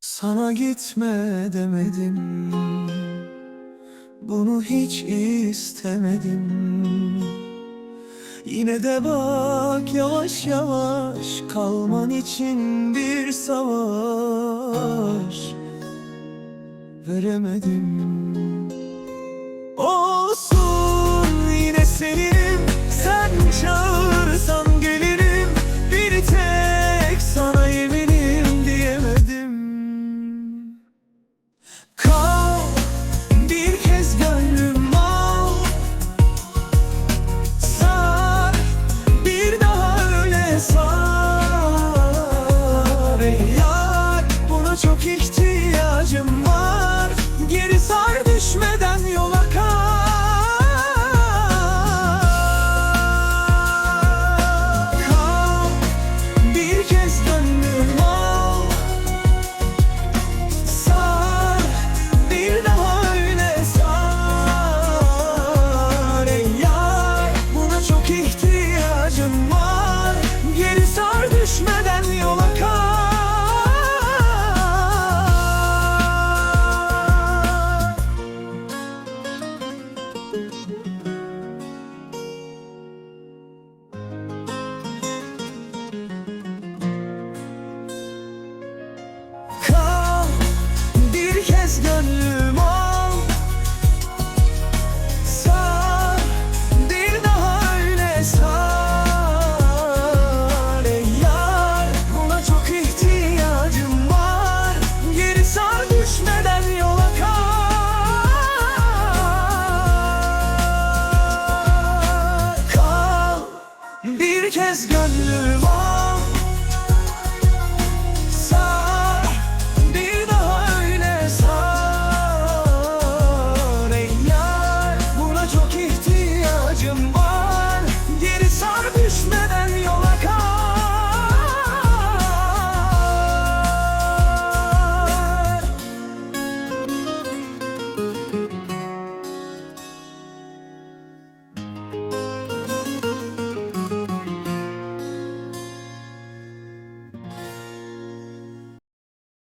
Sana gitme demedim. Bunu hiç istemedim. Yine de bak yavaş yavaş Kalman için bir savaş Veremedim Kal kez gönlüm al Sar bir daha öyle sar. Ey yar buna çok ihtiyacım var. Geri sar düşmeden yola kal